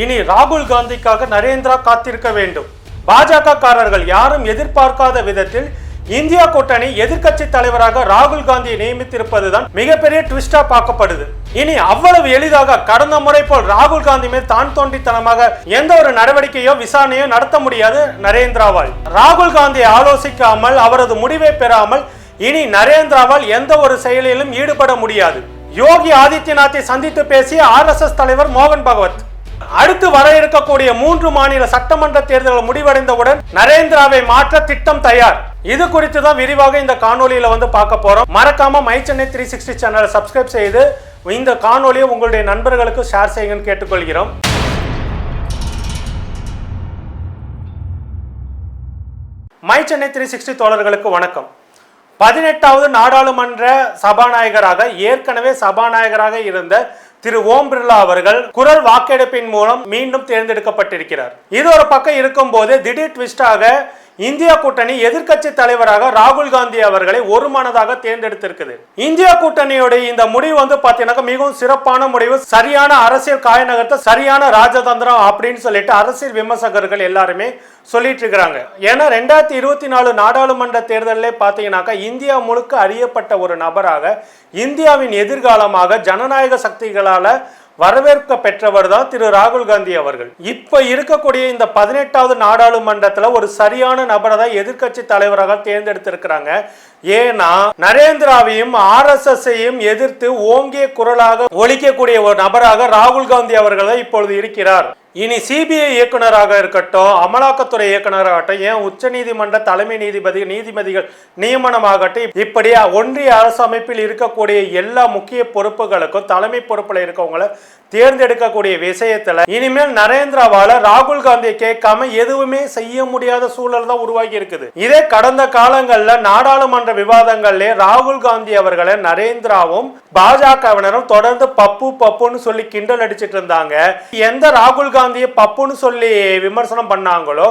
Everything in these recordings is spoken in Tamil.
இனி ராகுல் காந்திக்காக நரேந்திரா காத்திருக்க வேண்டும். பாஜக காரர்கள் யாரும் எதிர்பார்க்காத விதத்தில் இந்தியா கூட்டணி எதிர்க்கட்சி தலைவராக ராகுல் காந்தியை நியமித்திருப்பதுதான் மிகப்பெரிய ட்விஸ்டா பார்க்கப்படுது. இனி அவ்வளவு எளிதாக கடந்த முறை போல் ராகுல் காந்தி மேல் தான் தோண்டித்தனமாக எந்த ஒரு நடவடிக்கையோ விசாரணையோ நடத்த முடியாது நரேந்திராவால். ராகுல் காந்தியை ஆலோசிக்காமல் அவரது முடிவை பெறாமல் இனி நரேந்திராவால் எந்த ஒரு செயலிலும் ஈடுபட முடியாது. யோகி ஆதித்யநாத்தை சந்தித்து பேசிய ஆர்எஸ்எஸ் தலைவர் மோகன் பகவத். அடுத்து வர இருக்கக்கூடிய மூன்று மாநில சட்டமன்ற தேர்தல்கள் முடிவடைந்தவுடன் நரேந்திராவை மாற்ற திட்டம் தயார். இது குறித்து தான் விரிவாக இந்த காணொலியில வந்து பார்க்க போறோம். மறக்காம மை சென்னை த்ரீ சிக்ஸ்டி சேனலை சப்ஸ்கிரைப் செய்து இந்த காணொலியை உங்களுடைய நண்பர்களுக்கு ஷேர் செய்யுங்கன்னு கேட்டுக்கொள்கிறோம். மை சென்னை த்ரீ சிக்ஸ்டி தோழர்களுக்கு வணக்கம். பதினெட்டாவது நாடாளுமன்ற சபாநாயகராக ஏற்கனவே சபாநாயகராக இருந்த திரு ஓம் பிர்லா அவர்கள் குரல் வாக்கெடுப்பின் மூலம் மீண்டும் தேர்ந்தெடுக்கப்பட்டிருக்கிறார். இது ஒரு பக்கம் இருக்கும்போது திடீர் ட்விஸ்டாக இந்தியா கூட்டணி எதிர்க்கட்சி தலைவராக ராகுல் காந்தி அவர்களை ஒரு மனதாக தேர்ந்தெடுத்திருக்குது. இந்தியா கூட்டணியுடைய இந்த முடிவு வந்து பாத்தீங்கன்னா மிகவும் சிறப்பான முடிவு. சரியான அரசியல் காய நகர்த்த சரியான ராஜதந்திரம் அப்படின்னு சொல்லிட்டு அரசியல் விமர்சகர்கள் எல்லாருமே சொல்லிட்டு இருக்கிறாங்க ஏன்னா ரெண்டாயிரத்தி இருபத்தி நாலு நாடாளுமன்ற தேர்தலில் பார்த்தீங்கன்னாக்கா இந்தியா முழுக்க அறியப்பட்ட ஒரு நபராக இந்தியாவின் எதிர்காலமாக ஜனநாயக சக்திகளால் வரவேற்க பெற்றவர் தான் திரு ராகுல் காந்தி அவர்கள். இப்ப இருக்கக்கூடிய இந்த பதினெட்டாவது நாடாளுமன்றத்துல ஒரு சரியான நபரை தான் எதிர்க்கட்சி தலைவராக தேர்ந்தெடுத்திருக்கிறாங்க. ஏன்னா நரேந்திராவையும் ஆர் எஸ் எதிர்த்து ஓங்கிய குரலாக ஒழிக்கக்கூடிய ஒரு நபராக ராகுல் காந்தி அவர்கள் இப்பொழுது இருக்கிறார். இனி சிபிஐ இயக்குநராக இருக்கட்டும் அமலாக்கத்துறை இயக்குநராகட்டும் ஏன் உச்ச நீதிமன்ற தலைமை நீதிபதி நீதிபதிகள் நியமனமாகட்டும் இப்படி ஒன்றிய அரசு அமைப்பில் இருக்கக்கூடிய எல்லா முக்கிய பொறுப்புகளுக்கும் தலைமை பொறுப்பில் இருக்கவங்கள தேர்ந்தெடுக்கக்கூடிய விஷயத்துல இனிமேல் நரேந்திராவால ராகுல் காந்தியை கேட்காம எதுவுமே செய்ய முடியாத சூழல் தான் உருவாகி இருக்குது. இதே கடந்த காலங்கள்ல நாடாளுமன்ற விவாதங்கள்ல ராகுல் காந்தி அவர்களை நரேந்திராவும் பாஜகவினரும் தொடர்ந்து பப்பு பப்புன்னு சொல்லி கிண்டல் அடிச்சிட்டு இருந்தாங்க. எந்த ராகுல் காந்தியை பப்புன்னு சொல்லி விமர்சனம் பண்ணாங்களோ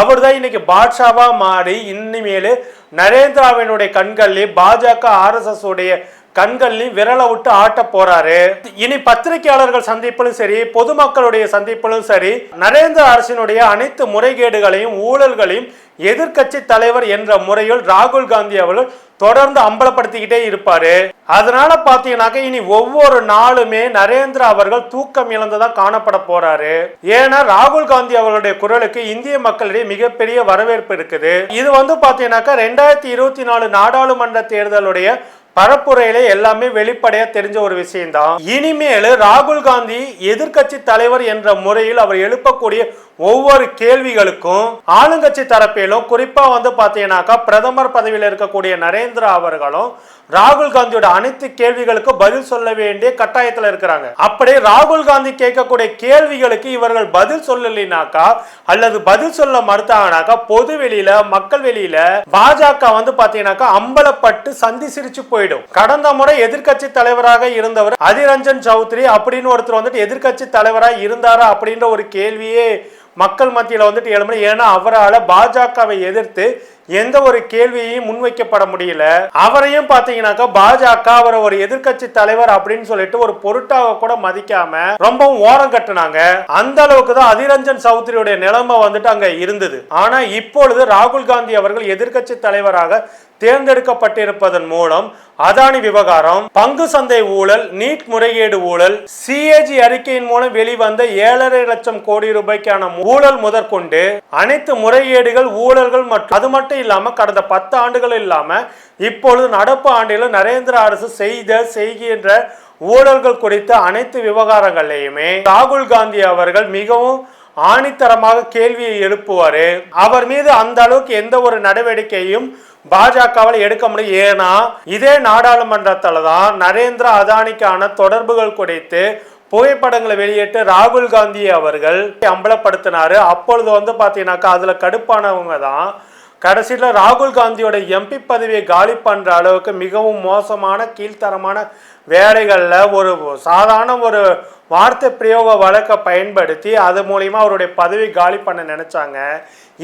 அவர் தான் இன்னைக்கு பாட்ஷாவா மாறி இனிமேலு நரேந்திராவினுடைய கண்கள்ல பாஜக ஆர்எஸ்எஸ் உடைய கண்கள்லையும் விரலை விட்டு ஆட்ட போறாரு. இனி பத்திரிகையாளர்கள் சந்திப்பிலும் சரி பொதுமக்களுடைய சந்திப்பிலும் சரி நரேந்திர அரசினுடைய அனைத்து முறைகேடுகளையும் ஊழல்களையும் எதிர்க்கட்சி தலைவர் என்ற முறையில் ராகுல் காந்தி அவர்கள் தொடர்ந்து அம்பலப்படுத்திக்கிட்டே இருப்பாரு. அதனால பாத்தீங்கன்னாக்க இனி ஒவ்வொரு நாளுமே நரேந்திரா அவர்கள் தூக்கம் இழந்துதான் காணப்பட போறாரு. ஏன்னா ராகுல் காந்தி அவர்களுடைய குரலுக்கு இந்திய மக்களிடையே மிகப்பெரிய வரவேற்பு இருக்குது. இது வந்து பாத்தீங்கன்னாக்கா ரெண்டாயிரத்தி இருபத்தி நாலு நாடாளுமன்ற தேர்தலுடைய பரப்புரையில எல்லாமே வெளிப்படையா தெரிஞ்ச ஒரு விஷயம்தான். இனிமேல் ராகுல் காந்தி எதிர்க்கட்சி தலைவர் என்ற முறையில் அவர் எழுப்பக்கூடிய ஒவ்வொரு கேள்விகளுக்கும் ஆளுங்கட்சி தரப்பிலும் குறிப்பா வந்து பாத்தீங்கன்னாக்கா பிரதமர் பதவியில் இருக்கக்கூடிய நரேந்திரா அவர்களும் ராகுல் காந்தியோட அனைத்து கேள்விகளுக்கும் பதில் சொல்ல வேண்டிய கட்டாயத்தில் இருக்கிறாங்க. அப்படி ராகுல் காந்தி கேட்கக்கூடிய கேள்விகளுக்கு இவர்கள் பதில் சொல்லலைனாக்கா அல்லது பதில் சொல்ல மறுத்தாங்கனாக்கா பொது வெளியில மக்கள் வெளியில பாஜக வந்து பாத்தீங்கன்னாக்கா அம்பலப்பட்டு சந்தி சிரிச்சு போயிடும். கடந்த முறை எதிர்க்கட்சி தலைவராக இருந்தவர் அதிரஞ்சன் சௌத்ரி அப்படின்னு ஒருத்தர் வந்துட்டு எதிர்க்கட்சி தலைவராக இருந்தாரா அப்படின்ற ஒரு கேள்வியே மக்கள் மத்தியில் வந்துட்டு எழுமணி ஏன்னா அவரால் பாஜகவை எதிர்த்து எந்த ஒரு கேள்வியையும் முன்வைக்கப்பட முடியல. அவரையும் பார்த்தீங்கன்னாக்கா பாஜக அவரை ஒரு எதிர்க்கட்சி தலைவர் அப்படின்னு சொல்லிட்டு ஒரு பொருட்டாக கூட மதிக்காம ரொம்பவும் ஓரம் கட்டுனாங்க. அந்த அளவுக்கு தான் அதிரஞ்சன் சௌத்ரியுடைய நிலைமை வந்துட்டு அங்க இருந்தது. ஆனா இப்பொழுது ராகுல் காந்தி அவர்கள் எதிர்கட்சி தலைவராக தேர்ந்தெடுக்கப்பட்டிருப்பதன் மூலம் அதானி விவகாரம் பங்கு சந்தை ஊழல் நீட் முறைகேடு ஊழல் சிஏஜி அறிக்கையின் மூலம் வெளிவந்த ஏழரை லட்சம் கோடி ரூபாய்க்கான ஊழல் முதற்கொண்டு அனைத்து முறைகேடுகள் ஊழல்கள் மற்றும் அது மட்டும் இல்லாமல் கடந்த பத்து ஆண்டுகள் இல்லாமல் இப்பொழுது நடப்பு ஆண்டில் நரேந்திர அரசு செய்த செய்கின்ற ஊழல்கள் குறித்த அனைத்து விவகாரங்களையுமே ராகுல் காந்தி அவர்கள் மிகவும் ஆணித்தரமாக கேள்வியை எழுப்புவாரு. அவர் மீது அந்த அளவுக்கு எந்த ஒரு நடவடிக்கையும் பாஜகவால் எடுக்க முடியும் ஏன்னா இதே நாடாளுமன்றத்தில் தான் நரேந்திர அதானிக்கான தொடர்புகள் குறித்து புகைப்படங்களை வெளியிட்டு ராகுல் காந்தி அவர்கள் அம்பலப்படுத்தினாரு. அப்பொழுது வந்து பார்த்தீங்கன்னாக்கா அதில் கடுப்பானவங்க தான் கடைசியில் ராகுல் காந்தியோட எம்பி பதவியை காலி பண்ணுற அளவுக்கு மிகவும் மோசமான கீழ்த்தரமான வேலைகளில் ஒரு சாதாரண ஒரு வார்த்தை பிரயோக வழக்கை பயன்படுத்தி அது மூலிமா அவருடைய பதவி காலி பண்ண நினச்சாங்க.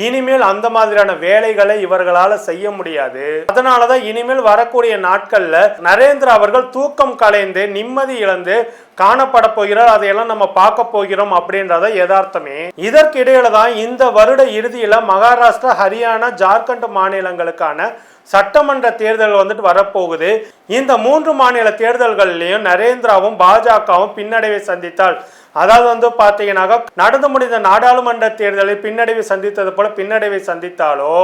இனிமேல் அந்த மாதிரியான வேலைகளை இவர்களால செய்ய முடியாது. அதனாலதான் இனிமேல் வரக்கூடிய நாட்கள்ல நரேந்திரா அவர்கள் தூக்கம் கலைந்து நிம்மதி இழந்து காணப்பட போகிறார். அதையெல்லாம் நம்ம பார்க்க போகிறோம் அப்படின்றத யதார்த்தமே. இதற்கிடையில தான் இந்த வருட இறுதியில மகாராஷ்டிரா ஹரியானா ஜார்க்கண்ட் மாநிலங்களுக்கான சட்டமன்ற தேர்தல் வந்துட்டு வரப்போகுது. இந்த மூன்று மாநில தேர்தல்கள்லையும் நரேந்திராவும் பாஜகவும் பின்னடைவை சந்தித்தால் அதாவது வந்து பார்த்தீங்கன்னாக்கா நடந்து முடிந்த நாடாளுமன்ற தேர்தலில் பின்னடைவை சந்தித்தது போல பின்னடைவை சந்தித்தாலோ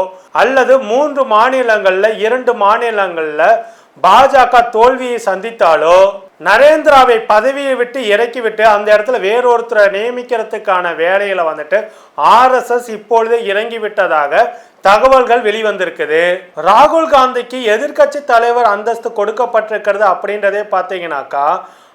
அல்லது மூன்று மாநிலங்களில் இரண்டு மாநிலங்களில் பாஜக தோல்வியை சந்தித்தாலோ நரேந்திராவை பதவியை விட்டு இறக்கிவிட்டு அந்த இடத்துல வேறொருத்தரை நியமிக்கிறதுக்கான வேலையில் வந்துட்டு ஆர்எஸ்எஸ் இப்பொழுதே இறங்கி விட்டதாக தகவல்கள் வெளிவந்திருக்குது. ராகுல் காந்திக்கு எதிர்க்கட்சி தலைவர் அந்தஸ்து கொடுக்கப்பட்டிருக்கிறது அப்படின்றதே பார்த்தீங்கன்னாக்கா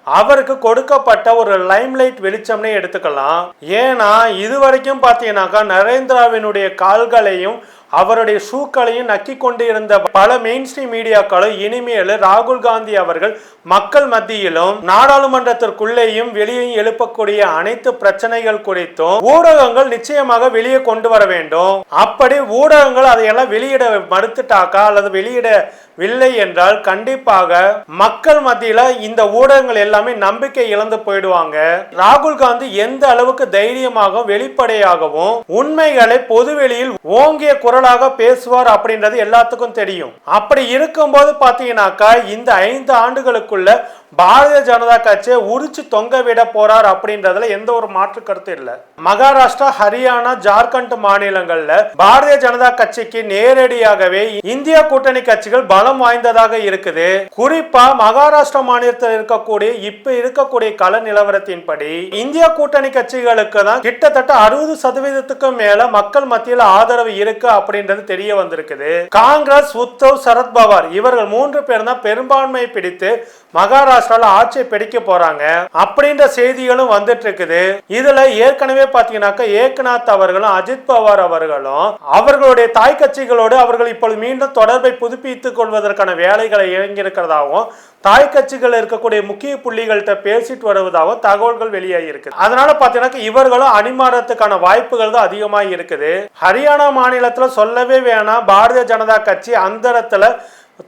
அவருக்கு கொடுக்கப்பட்ட ஒரு லைம்லைட் வெளிச்சம்னே எடுத்துக்கலாம். ஏன்னா இது வரைக்கும் பார்த்தீங்கன்னாக்கா நரேந்திராவினுடைய கால்களையும் அவருடைய ஷூக்களையும் நக்கி கொண்டு இருந்த பல மெயின் ஸ்ட்ரீம் மீடியாக்களும் இனிமேல் ராகுல் காந்தி அவர்கள் மக்கள் மத்தியிலும் நாடாளுமன்றத்திற்குள்ளேயும் வெளியே எழுப்பக்கூடிய அனைத்து பிரச்சனைகள் குறித்தும் ஊடகங்கள் நிச்சயமாக வெளியே கொண்டு வர வேண்டும். அப்படி ஊடகங்கள் அதையெல்லாம் வெளியிட மறுத்துட்டாக்கா அல்லது வெளியிடவில்லை என்றால் கண்டிப்பாக மக்கள் மத்தியில இந்த ஊடகங்கள் எல்லாமே நம்பிக்கை இழந்து போயிடுவாங்க. ராகுல் காந்தி எந்த அளவுக்கு தைரியமாகவும் வெளிப்படையாகவும் உண்மைகளை பொதுவெளியில் ஓங்கிய குரலாக பேசுவார் அப்படின்றது எல்லாத்துக்கும் தெரியும். அப்படி இருக்கும்போது பார்த்தீங்கன்னாக்கா இந்த ஐந்து ஆண்டுகளுக்குள்ள பாரதிய ஜனதா கட்சியை உரிச்சு தொங்க விட போறார் அப்படின்றதுல எந்த ஒரு மாற்று கருத்து இல்ல. மகாராஷ்டிரா ஹரியானா ஜார்க்கண்ட் மாநிலங்கள்ல பாரதிய ஜனதா கட்சிக்கு நேரடியாகவே இந்திய கூட்டணி கட்சிகள் பலம் வாய்ந்ததாக இருக்குது. குறிப்பா மகாராஷ்டிரா மாநிலத்தில் இருக்கக்கூடிய இப்ப இருக்கக்கூடிய கல நிலவரத்தின்படி இந்திய கூட்டணி கட்சிகளுக்கு தான் கிட்டத்தட்ட அறுபது சதவீதத்துக்கும் மேல மக்கள் மத்தியில் ஆதரவு இருக்கு அப்படின்றது தெரிய வந்திருக்குது. காங்கிரஸ் உத்தவ் சரத்பவார் இவர்கள் மூன்று பேர் தான் பெரும்பான்மை பிடித்து மகாராஷ்டிரா மகாராஷ்டிரால ஆட்சி பிடிக்க போறாங்க. அப்படின்ற செய்திகளும் வந்துட்டு இருக்குது. இதுல ஏற்கனவே பாத்தீங்கன்னாக்கா ஏக்நாத் அவர்களும் அஜித் பவார் அவர்களும் அவர்களுடைய தாய் கட்சிகளோடு அவர்கள் இப்பொழுது மீண்டும் தொடர்பை புதுப்பித்துக் கொள்வதற்கான வேலைகளை இறங்கியிருக்கிறதாகவும் தாய் கட்சிகள் இருக்கக்கூடிய முக்கிய புள்ளிகள்கிட்ட பேசிட்டு வருவதாகவும் தகவல்கள் வெளியாகி இருக்குது அதனால பாத்தீங்கன்னா இவர்களும் அணிமாறத்துக்கான வாய்ப்புகள் தான் அதிகமாக இருக்குது ஹரியானா மாநிலத்துல சொல்லவே வேணாம். பாரதிய ஜனதா கட்சி அந்தரத்துல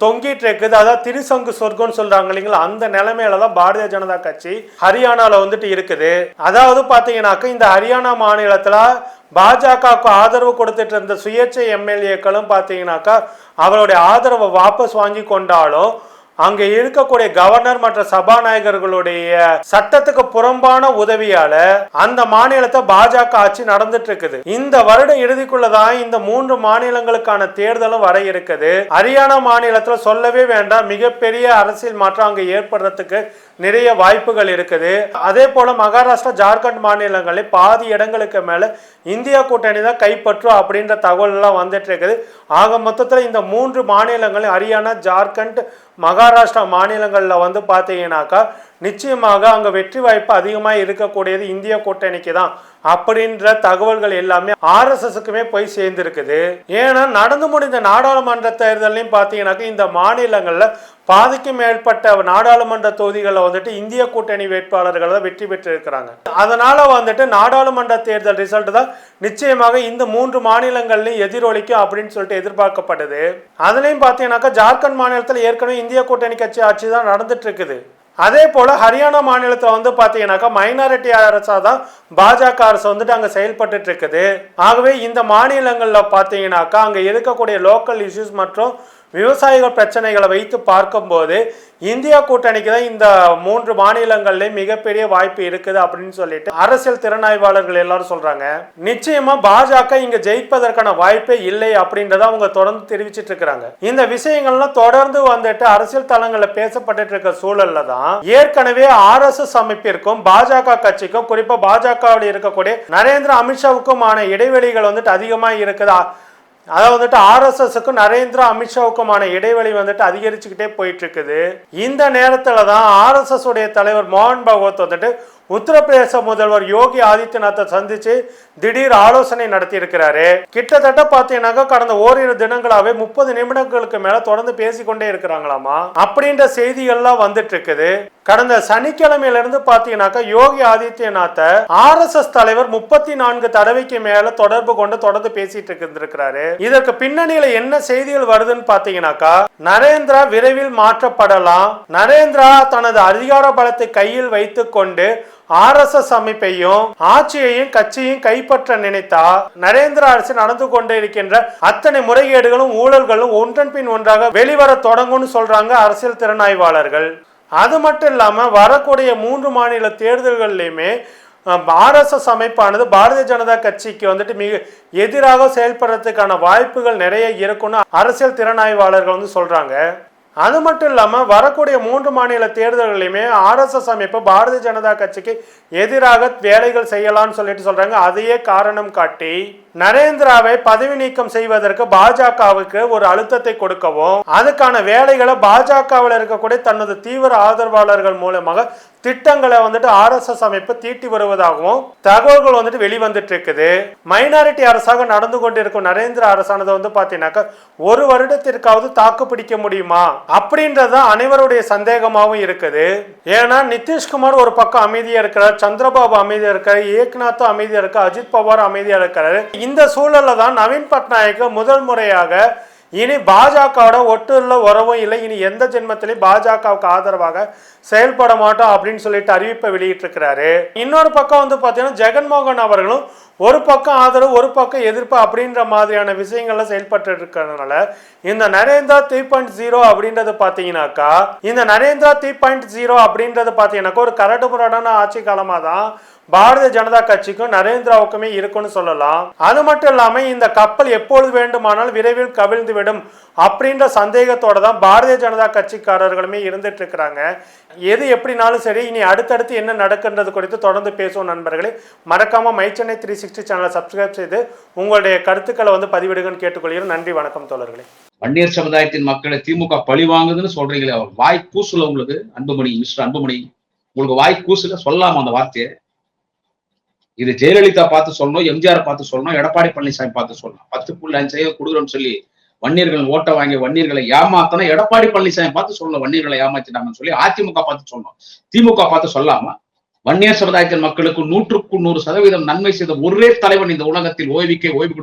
தொங்கிட்டு இருக்குது. அதாவது திருசங்கு சொர்க்கம்னு சொல்றாங்க இல்லைங்களா? அந்த நிலைமையில தான் பாரதிய ஜனதா கட்சி ஹரியானால வந்துட்டு இருக்குது. அதாவது பாத்தீங்கன்னாக்க இந்த ஹரியானா மாநிலத்துல பாஜகவுக்கு ஆதரவு கொடுத்துட்டு இருந்த சுயேட்சை எம்எல்ஏக்களும் பார்த்தீங்கன்னாக்கா அவருடைய ஆதரவை வாபஸ் வாங்கி கொண்டாலும் அங்கே இருக்கக்கூடிய கவர்னர் மற்ற சபாநாயகர்களுடைய சட்டத்துக்கு புறம்பான உதவியால அந்த மாநிலத்தை பாஜக ஆட்சி நடந்துட்டு இருக்குது இந்த வருட இறுதிக்குள்ளதான் இந்த மூன்று மாநிலங்களுக்கான தேர்தலும் வர இருக்குது. ஹரியானா மாநிலத்தில் சொல்லவே வேண்டாம். மிகப்பெரிய அரசியல் மாற்றம் அங்கே ஏற்படுறதுக்கு நிறைய வாய்ப்புகள் இருக்குது. அதே போல மகாராஷ்டிரா ஜார்க்கண்ட் மாநிலங்களில் பாதி இடங்களுக்கு மேலே இந்தியா கூட்டணி தான் கைப்பற்றும் அப்படின்ற தகவல்லாம் வந்துட்டு இருக்குது ஆக மொத்தத்தில் இந்த மூன்று மாநிலங்களும் ஹரியானா ஜார்க்கண்ட் மகாராஷ்டிரா மாநிலங்களில் வந்து பார்த்தீங்கன்னாக்கா நிச்சயமாக அங்கே வெற்றி வாய்ப்பு அதிகமாக இருக்கக்கூடியது இந்திய கூட்டணிக்கு தான். அப்படின்ற தகவல்கள் எல்லாமே ஆர்எஸ்எஸ்க்குமே போய் சேர்ந்துருக்குது. ஏன்னா நடந்து முடிந்த நாடாளுமன்ற தேர்தலையும் பார்த்தீங்கன்னாக்கா இந்த மாநிலங்களில் பாதிக்கும் மேற்பட்ட நாடாளுமன்ற தொகுதிகளில் வந்துட்டு இந்திய கூட்டணி வேட்பாளர்கள் தான் வெற்றி பெற்று இருக்கிறாங்க அதனால வந்துட்டு நாடாளுமன்ற தேர்தல் ரிசல்ட் தான் நிச்சயமாக இந்த மூன்று மாநிலங்கள்லையும் எதிரொலிக்கும் அப்படின்னு சொல்லிட்டு எதிர்பார்க்கப்படுது அதுலேயும் பார்த்தீங்கன்னாக்கா ஜார்க்கண்ட் மாநிலத்தில் ஏற்கனவே இந்திய கூட்டணி கட்சி ஆட்சி தான் நடந்துட்டு இருக்குது. அதே போல் ஹரியானா மாநிலத்தில் வந்து பார்த்தீங்கன்னாக்கா மைனாரிட்டி அரசாக தான் பாஜக அரசு வந்துட்டு அங்கே செயல்பட்டு இருக்குது. ஆகவே இந்த மாநிலங்களில் பார்த்தீங்கன்னாக்கா அங்கே இருக்கக்கூடிய லோக்கல் இஷ்யூஸ் மற்றும் விவசாயிகள் பிரச்சனைகளை வைத்து பார்க்கும்போது இந்தியா கூட்டணிக்கு தான் இந்த மூன்று மாநிலங்கள்லேயும் மிகப்பெரிய வாய்ப்பு இருக்குது அப்படின்னு சொல்லிட்டு அரசியல் திறனாய்வாளர்கள் எல்லாரும் சொல்றாங்க. நிச்சயமா பாஜக இங்க ஜெயிப்பதற்கான வாய்ப்பே இல்லை அப்படின்றத அவங்க தொடர்ந்து தெரிவிச்சிட்டு இருக்கிறாங்க. இந்த விஷயங்கள்லாம் தொடர்ந்து வந்துட்டு அரசியல் தளங்களில் பேசப்பட்டு இருக்க சூழல்ல தான் ஏற்கனவே ஆர் எஸ் எஸ் அமைப்பிற்கும் பாஜக கட்சிக்கும் குறிப்பா பாஜகவில் இருக்கக்கூடிய நரேந்திர அமித்ஷாவுக்குமான இடைவெளிகள் வந்துட்டு அதிகமா இருக்குதா? அதாவது வந்துட்டு ஆர்எஸ்எஸ்க்கும் நரேந்திர அமித்ஷாவுக்குமான இடைவெளி வந்துட்டு அதிகரிச்சுக்கிட்டே போயிட்டு இருக்குது. இந்த நேரத்துல தான் ஆர்எஸ்எஸ் உடைய தலைவர் மோகன் பகவத் வந்துட்டு உத்தரப்பிரதேச முதல்வர் யோகி ஆதித்யநாத்தை சந்திச்சு திடீர் ஆலோசனை நடத்தி இருக்கிறாரு கிட்டத்தட்ட பார்த்தீங்கன்னாக்கா கடந்த ஓரிரு தினங்களாவே முப்பது நிமிடங்களுக்கு மேல தொடர்ந்து பேசிக்கொண்டே இருக்கிறாங்களாமா? அப்படின்ற செய்திகள்லாம் வந்துட்டு இருக்குது. கடந்த சனிக்கிழமையில இருந்து பாத்தீங்கன்னாக்கா யோகி ஆதித்யநாத்தை ஆர் எஸ் எஸ் தலைவர் முப்பத்தி நான்கு தடவைக்கு மேல தொடர்பு கொண்டு தொடர்ந்து பேசிட்டு இருந்திருக்கிறாரு. இதற்கு பின்னணியில என்ன செய்திகள் வருதுன்னு பாத்தீங்கன்னாக்கா நரேந்திரா விரைவில் மாற்றப்படலாம். நரேந்திரா தனது அதிகார பலத்தை கையில் வைத்து கொண்டு ஆர்எஸ்எஸ் அமைப்பையும் ஆட்சியையும் கட்சியையும் கைப்பற்ற நினைத்தா நரேந்திர அரசு நடந்து கொண்டு இருக்கின்ற அத்தனை முறைகேடுகளும் ஊழல்களும் ஒன்றன் பின் ஒன்றாக வெளிவர தொடங்கும்னு சொல்றாங்க அரசியல் திறனாய்வாளர்கள். அது மட்டும் இல்லாமல் வரக்கூடிய மூன்று மாநில தேர்தல்கள்லையுமே ஆர்எஸ்எஸ் அமைப்பானது பாரதிய ஜனதா கட்சிக்கு வந்துட்டு மிக எதிராக செயல்படுறதுக்கான வாய்ப்புகள் நிறைய இருக்குன்னு அரசியல் திறனாய்வாளர்கள் வந்து சொல்கிறாங்க அது மட்டும் இல்லாமல் வரக்கூடிய மூன்று மாநில தேர்தல்களையுமே ஆர்எஸ்எஸ் அமைப்பு பாரதிய ஜனதா கட்சிக்கு எதிராக வேலைகள் செய்யலாம்னு சொல்லிட்டு சொல்கிறாங்க அதையே காரணம் காட்டி நரேந்திராவை பதவி நீக்கம் செய்வதற்கு பாஜகவுக்கு ஒரு அழுத்தத்தை கொடுக்கவும் அதுக்கான வேலைகளை பாஜகவில் இருக்கக்கூடிய தனது தீவிர ஆதரவாளர்கள் மூலமாக திட்டங்களை வந்துட்டு ஆர்எஸ்எஸ் அமைப்பு தீட்டி வருவதாகவும் தகவல்கள் வந்துட்டு வெளிவந்துட்டு இருக்குது மைனாரிட்டி அரசாக நடந்து கொண்டிருக்கும் நரேந்திர அரசானது வந்து பார்த்தீங்கன்னாக்கா ஒரு வருடத்திற்காவது தாக்கு பிடிக்க முடியுமா? அப்படின்றது அனைவருடைய சந்தேகமாகவும் இருக்குது. ஏன்னா நிதிஷ்குமார் ஒரு பக்கம் அமைதியா இருக்கிறார் சந்திரபாபு அமைதியா இருக்காரு ஏக்நாத்தும் அமைதியா இருக்க அஜித் பவார் அமைதியா இருக்கிறாரு. இந்த சூழலில் தான் நவீன் பட்நாயக் முதல் முறையாக இனி பாஜகவோட ஒட்டுள்ள உறவும் இல்லை. இனி எந்த ஜென்மத்திலையும் பாஜகவுக்கு ஆதரவாக செயல்பட மாட்டோம் அப்படின்னு சொல்லிட்டு அறிவிப்பை வெளியிட்டிருக்கிறாரு. இன்னொரு பக்கம் வந்து பார்த்தீங்கன்னா ஜெகன்மோகன் அவர்களும் ஒரு பக்கம் ஆதரவு ஒரு பக்கம் எதிர்ப்பு அப்படின்ற மாதிரியான விஷயங்கள்ல செயல்பட்டு இருக்கிறதுனால இந்த நரேந்திரா த்ரீ பாயிண்ட் ஜீரோ அப்படின்றது பார்த்தீங்கன்னாக்கா இந்த நரேந்திரா த்ரீ பாயிண்ட் ஜீரோ அப்படின்றது பார்த்தீங்கன்னாக்கா ஒரு கரடு முரடான ஆட்சி காலமாக தான் பாரதிய ஜனதா கட்சிக்கும் நரேந்திராவுக்குமே இருக்குன்னு சொல்லலாம். அது மட்டும் இல்லாம இந்த கப்பல் எப்பொழுது வேண்டுமானாலும் விரைவில் கவிழ்ந்து விடும் அப்படின்ற சந்தேகத்தோட தான் பாரதிய ஜனதா கட்சிக்காரர்களுமே இருந்துட்டு இருக்கிறாங்க எது எப்படினாலும் சரி இனி அடுத்தடுத்து என்ன நடக்குன்றது குறித்து தொடர்ந்து பேசுவோம் நண்பர்களே. மறக்காம மைச்சென்னை சென்னை த்ரீ சிக்ஸ்டி சேனலை சப்ஸ்கிரைப் செய்து உங்களுடைய கருத்துக்களை வந்து பதிவிடுங்கன்னு கேட்டுக்கொள்கிறோம் நன்றி வணக்கம் தோழர்களே. வன்னியர் சமுதாயத்தின் மக்களை திமுக பழி வாங்குதுன்னு சொல்றீங்களே அவர் வாய் கூசுல உங்களுக்கு அன்புமணி மிஸ்டர் அன்புமணி உங்களுக்கு வாய் கூசுல சொல்லாம அந்த வார்த்தையை? இது ஜெயலலிதா பார்த்து சொல்லணும் எம்ஜிஆர் பார்த்து சொல்லணும் எடப்பாடி பழனிசாமி பார்த்து சொல்லணும். பத்து புள்ளி அஞ்சு சதவீதம் கொடுக்குறோம்னு சொல்லி வன்னியர்கள் ஓட்ட வாங்கி வன்னியர்களை ஏமாத்தனா எடப்பாடி பழனிசாமி பார்த்து சொல்லணும் வன்னியர்களை ஏமாத்திட்டாங்கன்னு சொல்லி அதிமுக பார்த்து சொல்லணும். திமுக பார்த்து சொல்லாம வன்னியர் சமுதாயத்தின் மக்களுக்கு நூற்றுக்கு நூறு சதவீதம் நன்மை செய்த ஒரே தலைவன் இந்த உலகத்தில் ஓய்வுக்கே ஓய்வு